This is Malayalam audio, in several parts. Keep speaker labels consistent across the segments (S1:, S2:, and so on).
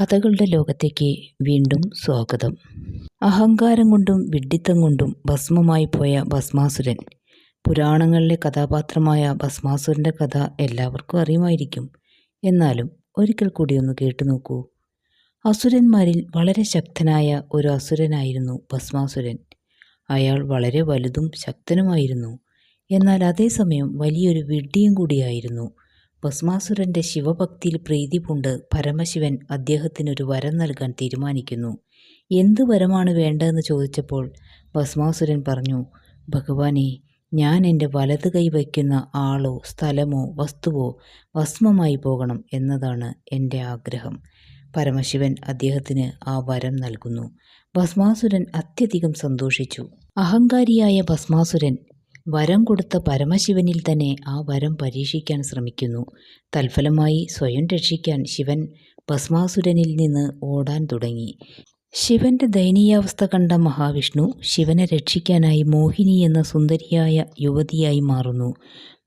S1: കഥകളുടെ ലോകത്തേക്ക് വീണ്ടും സ്വാഗതം. അഹങ്കാരം കൊണ്ടും വിഡ്ഢിത്തം കൊണ്ടും ഭസ്മമായി പോയ ഭസ്മാസുരൻ പുരാണങ്ങളിലെ കഥാപാത്രമായ ഭസ്മാസുരന്റെ കഥ എല്ലാവർക്കും അറിയുമായിരിക്കും. എന്നാലും ഒരിക്കൽ കൂടി ഒന്ന് കേട്ടു നോക്കൂ. അസുരന്മാരിൽ വളരെ ശക്തനായ ഒരു അസുരനായിരുന്നു ഭസ്മാസുരൻ. അയാൾ വളരെ വലുതും ശക്തനുമായിരുന്നു. എന്നാൽ അതേസമയം വലിയൊരു വിഡ്ഢിയും കൂടിയായിരുന്നു ഭസ്മാസുരന്റെ ശിവഭക്തിയിൽ പ്രീതി പൂണ്ട് പരമശിവൻ അദ്ദേഹത്തിനൊരു വരം നൽകാൻ തീരുമാനിക്കുന്നു. എന്ത് വരമാണ് വേണ്ടതെന്ന് ചോദിച്ചപ്പോൾ ഭസ്മാസുരൻ പറഞ്ഞു ഭഗവാനെ ഞാൻ എന്റെ വലത് കൈ വയ്ക്കുന്ന ആളോ സ്ഥലമോ വസ്തുവോ ഭസ്മമായി പോകണം എന്നതാണ് എന്റെ ആഗ്രഹം. പരമശിവൻ അദ്ദേഹത്തിന് ആ വരം നൽകുന്നു. ഭസ്മാസുരൻ അത്യധികം സന്തോഷിച്ചു. അഹങ്കാരിയായ ഭസ്മാസുരൻ വരം കൊടുത്ത പരമശിവനിൽ തന്നെ ആ വരം പരീക്ഷിക്കാൻ ശ്രമിക്കുന്നു. തൽഫലമായി സ്വയം രക്ഷിക്കാൻ ശിവൻ ഭസ്മാസുരനിൽ നിന്ന് ഓടാൻ തുടങ്ങി. ശിവന്റെ ദയനീയാവസ്ഥ കണ്ട മഹാവിഷ്ണു ശിവനെ രക്ഷിക്കാനായി മോഹിനി എന്ന സുന്ദരിയായ യുവതിയായി മാറുന്നു.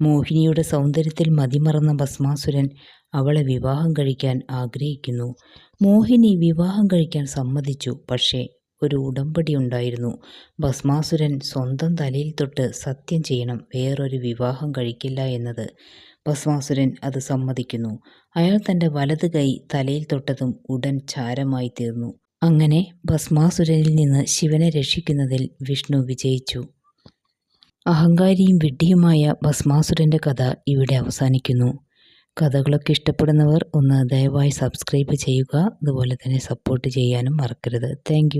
S1: മോഹിനിയുടെ സൗന്ദര്യത്തിൽ മതിമറന്ന ഭസ്മാസുരൻ അവളെ വിവാഹം കഴിക്കാൻ ആഗ്രഹിക്കുന്നു. മോഹിനി വിവാഹം കഴിക്കാൻ സമ്മതിച്ചു. പക്ഷേ ഒരു ഉടമ്പടി ഉണ്ടായിരുന്നു. ഭസ്മാസുരൻ സ്വന്തം തലയിൽ തൊട്ട് സത്യം ചെയ്യണം വേറൊരു വിവാഹം കഴിക്കില്ല എന്നത്. ഭസ്മാസുരൻ അത് സമ്മതിക്കുന്നു. അയാൾ തന്റെ വലത് കൈ തലയിൽ തൊട്ടതും ഉടൻ ചാരമായി തീർന്നു. അങ്ങനെ ഭസ്മാസുരനിൽ നിന്ന് ശിവനെ രക്ഷിക്കുന്നതിൽ വിഷ്ണു വിജയിച്ചു. അഹങ്കാരിയും വിഡ്ഢിയുമായ ഭസ്മാസുരന്റെ കഥ ഇവിടെ അവസാനിക്കുന്നു. കഥകളൊക്കെ ഇഷ്ടപ്പെടുന്നവർ ഒന്ന് ദയവായി സബ്സ്ക്രൈബ് ചെയ്യുക. അതുപോലെ തന്നെ സപ്പോർട്ട് ചെയ്യാനും മറക്കരുത്. താങ്ക്